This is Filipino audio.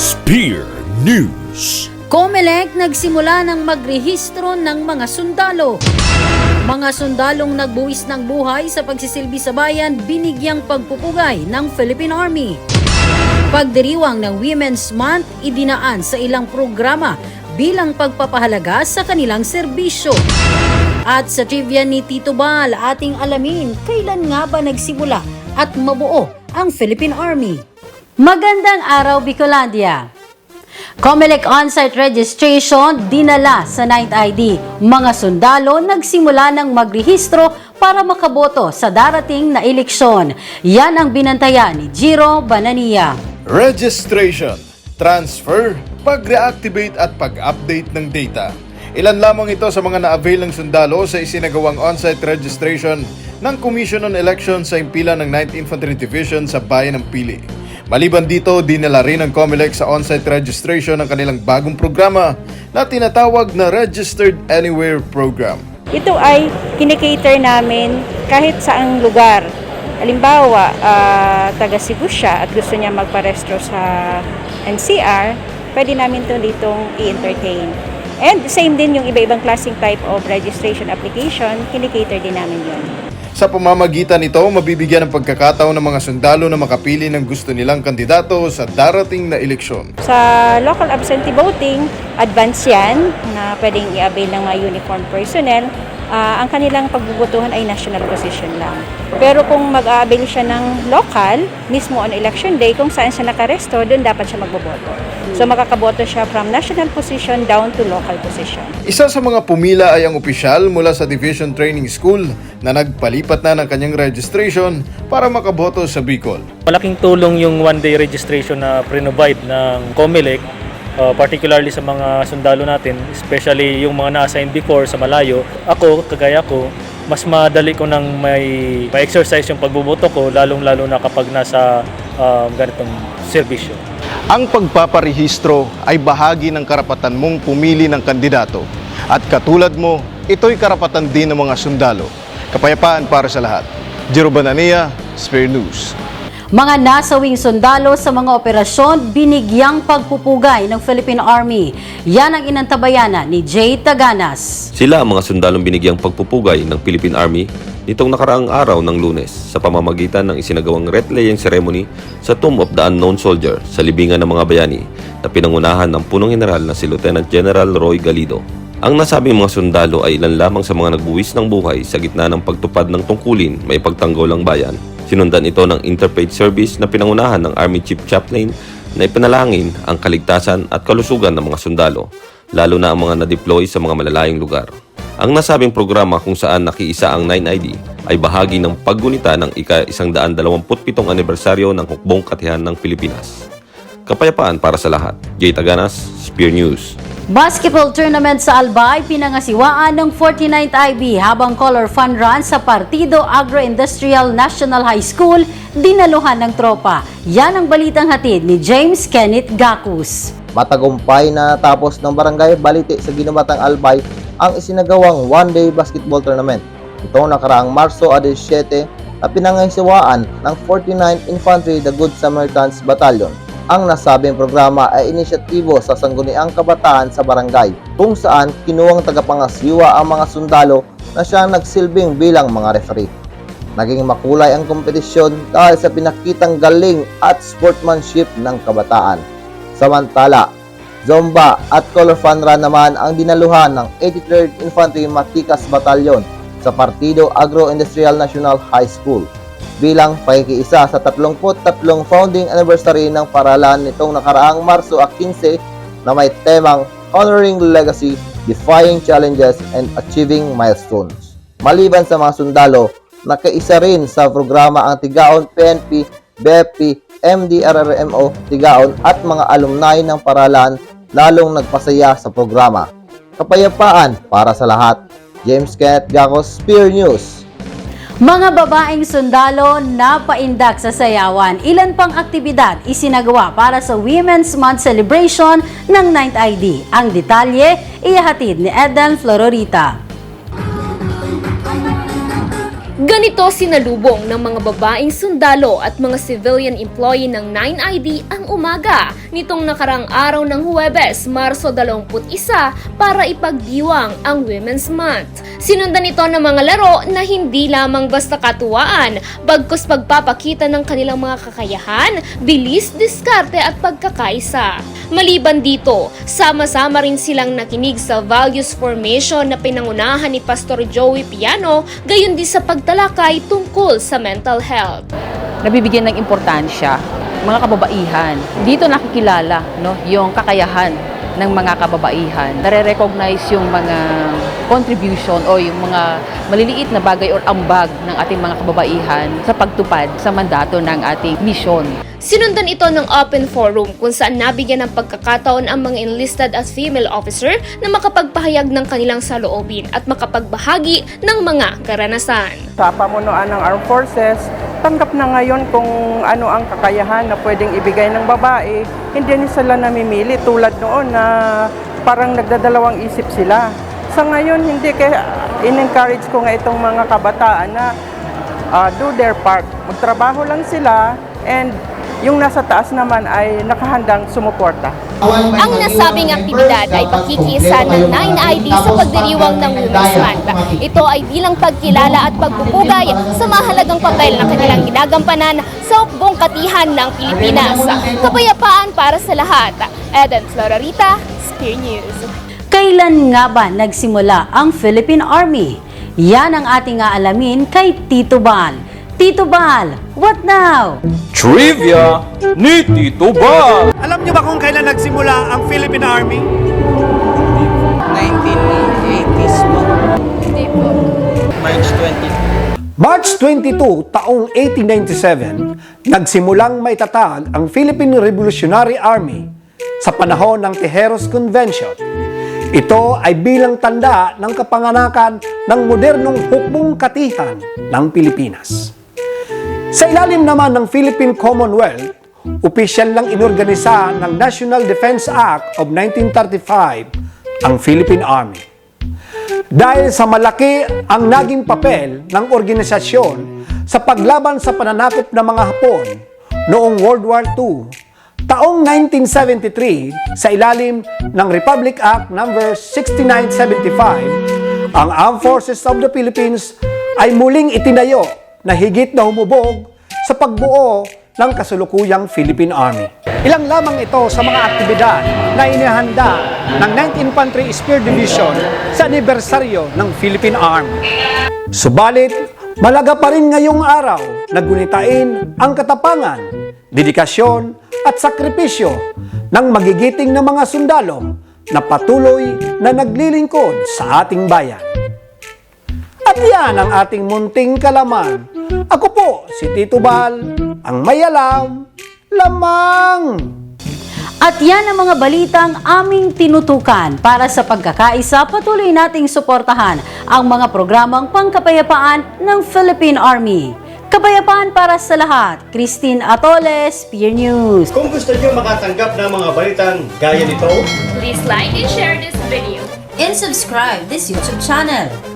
Spear News. COMELEC nagsimula ng magrehistro ng mga sundalo. Mga sundalong nagbuwis ng buhay sa pagsisilbi sa bayan binigyang pagpupugay ng Philippine Army. Pagdiriwang ng Women's Month idinaan sa ilang programa bilang pagpapahalaga sa kanilang serbisyo. At sa trivia ni Tito Bal, ating alamin kailan nga ba nagsimula at mabuo ang Philippine Army. Magandang araw, Bicolandia! Comelec on-site registration dinala sa 9th ID. Mga sundalo nagsimula ng magrehistro para makaboto sa darating na eleksyon. Yan ang binantayan ni Jiro Banania. Registration, transfer, pag-reactivate at pag-update ng data. Ilan lamang ito sa mga na-avail ng sundalo sa isinagawang on-site registration ng Commission on Elections sa impila ng 9th Infantry Division sa Bayan ng Pili. Maliban dito, dinala rin ng COMELEC sa on-site registration ng kanilang bagong programa na tinatawag na Registered Anywhere Program. Ito ay kinikater namin kahit saang lugar. Halimbawa, ah, taga Cebu siya at gusto niya magparestro sa NCR, pwede namin ito ditong i-entertain. And same din yung iba-ibang klaseng type of registration application, kinikater din namin yun. Sa pamamagitan nito, mabibigyan ng pagkakataon ng mga sundalo na makapili ng gusto nilang kandidato sa darating na eleksyon. Sa local absentee voting, advance yan na pwedeng i-avail ng mga uniform personnel. Ah, ang kanilang pagbubutuhan ay national position lang. Pero kung mag-a-avail siya ng local, mismo on election day, kung saan siya nakaresto, doon dapat siya magboboto. So makakaboto siya from national position down to local position. Isa sa mga pumila ay ang opisyal mula sa Division Training School na nagpalipat na ng kanyang registration para makaboto sa Bicol. Malaking tulong yung one-day registration na pre-provide ng COMELEC, uh, particularly sa mga sundalo natin, especially yung mga na-assign before sa malayo. Ako, kagaya ko, mas madali ko nang may, may exercise yung pagboboto ko, lalong-lalo na kapag nasa uh, ganitong serbisyo. Ang pagpaparehistro ay bahagi ng karapatan mong pumili ng kandidato. At katulad mo, ito'y karapatan din ng mga sundalo. Kapayapaan para sa lahat. Jero Banania, Spare News. Mga nasawing sundalo sa mga operasyon binigyang pagpupugay ng Philippine Army. Yan ang inantabayanan ni Jay Taganas. Sila ang mga sundalong binigyang pagpupugay ng Philippine Army nitong nakaraang araw ng lunes sa pamamagitan ng isinagawang red laying ceremony sa Tomb of the Unknown Soldier sa libingan ng mga bayani na pinangunahan ng punong general na si Lieutenant General Roy Galido. Ang nasabing mga sundalo ay ilan lamang sa mga nagbuwis ng buhay sa gitna ng pagtupad ng tungkulin may pagtanggol ang bayan. Sinundan ito ng interfaith service na pinangunahan ng Army Chief Chaplain na ipanalangin ang kaligtasan at kalusugan ng mga sundalo, lalo na ang mga na-deploy sa mga malalayong lugar. Ang nasabing programa kung saan nakiisa ang 9ID ay bahagi ng paggunita ng ika-127 anibersaryo ng Hukbong Katihan ng Pilipinas. Kapayapaan para sa lahat. Jay Taganas, Spear News. Basketball tournament sa Albay pinangasiwaan ng 49th IB habang color fun run sa Partido Agroindustrial National High School dinaluhan ng tropa. Yan ang balitang hatid ni James Kenneth Gakus. Matagumpay na natapos ng barangay Balite sa Ginumatang Albay ang isinagawang one-day basketball tournament. Ito nakaraang Marso 17 na pinangasiwaan ng 49th Infantry the Good Samaritans Battalion. Ang nasabing programa ay inisyatibo sa Sangguniang Kabataan sa barangay kung saan kinuwang tagapangasiwa ang mga sundalo na siyang nagsilbing bilang mga referee. Naging makulay ang kompetisyon dahil sa pinakitang galing at sportsmanship ng kabataan. Samantala, Zomba at Color naman ang dinaluhan ng 83rd Infantry Matikas Battalion sa Partido Agro-Industrial National High School bilang pakikiisa sa 33 founding anniversary ng paralan nitong nakaraang Marso 15 na may temang Honoring Legacy, Defying Challenges, and Achieving Milestones. Maliban sa mga sundalo, nakaisa rin sa programa ang Tigaon PNP, BFP, MDRRMO, Tigaon at mga alumni ng paralan lalong nagpasaya sa programa. Kapayapaan para sa lahat. James Kenneth Gacos, Spear News. Mga babaeng sundalo na paindak sa sayawan. Ilan pang aktibidad isinagawa para sa Women's Month celebration ng 9th ID. Ang detalye, iyahatid ni Eden Flororita. Ganito sinalubong ng mga babaeng sundalo at mga civilian employee ng 9ID ang umaga nitong nakarang araw ng Huwebes, Marso 21 para ipagdiwang ang Women's Month. Sinundan ito ng mga laro na hindi lamang basta katuwaan, bagkus pagpapakita ng kanilang mga kakayahan, bilis, diskarte at pagkakaisa. Maliban dito, sama-sama rin silang nakinig sa values formation na pinangunahan ni Pastor Joey Piano, gayon din sa pagtalakay tungkol sa mental health. nabibigyan ng importansya mga kababaihan. Dito nakikilala no, yung kakayahan ng mga kababaihan. Nare-recognize yung mga contribution o yung mga maliliit na bagay or ambag ng ating mga kababaihan sa pagtupad sa mandato ng ating misyon. Sinundan ito ng open forum kung saan nabigyan ng pagkakataon ang mga enlisted as female officer na makapagpahayag ng kanilang saloobin at makapagbahagi ng mga karanasan. sa pamunuan ng Armed Forces, tanggap na ngayon kung ano ang kakayahan na pwedeng ibigay ng babae. Hindi na sila namimili tulad noon na parang nagdadalawang isip sila. Sa ngayon, hindi kaya in-encourage ko nga itong mga kabataan na ah, do their part. Magtrabaho lang sila and yung nasa taas naman ay nakahandang sumuporta. Ang nasabing aktibidad ay pakikisa ng 9ID sa pagdiriwang ng Women's Month. Ito ay bilang pagkilala at pagpupugay sa mahalagang papel na kanilang ginagampanan sa buong katihan ng Pilipinas. Kapayapaan para sa lahat. Eden Florarita, Spear News. Kailan nga ba nagsimula ang Philippine Army? Yan ang ating aalamin kay Tito Bal. Tito Bal, what now? Trivia ni Tito Bal. Alam niyo ba kung kailan nagsimula ang Philippine Army? 1980s po. March 22, taong 1897, nagsimulang maitatag ang Philippine Revolutionary Army sa panahon ng Tejeros Convention. Ito ay bilang tanda ng kapanganakan ng modernong hukbong katihan ng Pilipinas. Sa ilalim naman ng Philippine Commonwealth, opisyal lang inorganisa ng National Defense Act of 1935 ang Philippine Army. Dahil sa malaki ang naging papel ng organisasyon sa paglaban sa pananakop ng mga Hapon noong World War II, taong 1973 sa ilalim ng Republic Act No. 6975, ang Armed Forces of the Philippines ay muling itinayo na higit na humubog sa pagbuo ng kasulukuyang Philippine Army. Ilang lamang ito sa mga aktibidad na inihanda ng 9th Infantry Spear Division sa anibersaryo ng Philippine Army. Subalit, malaga pa rin ngayong araw na gunitain ang katapangan, dedikasyon at sakripisyo ng magigiting na mga sundalo na patuloy na naglilingkod sa ating bayan. At yan ang ating munting kalaman. Ako po, si Tito Bal, ang mayalam, lamang. At yan ang mga balitang aming tinutukan para sa pagkakaisa patuloy nating suportahan ang mga programang pangkapayapaan ng Philippine Army. Kapayapaan para sa lahat. Christine Atoles, Peer News. Kung gusto nyo makatanggap ng mga balitang gaya nito, Please like and share this video. And subscribe this YouTube channel.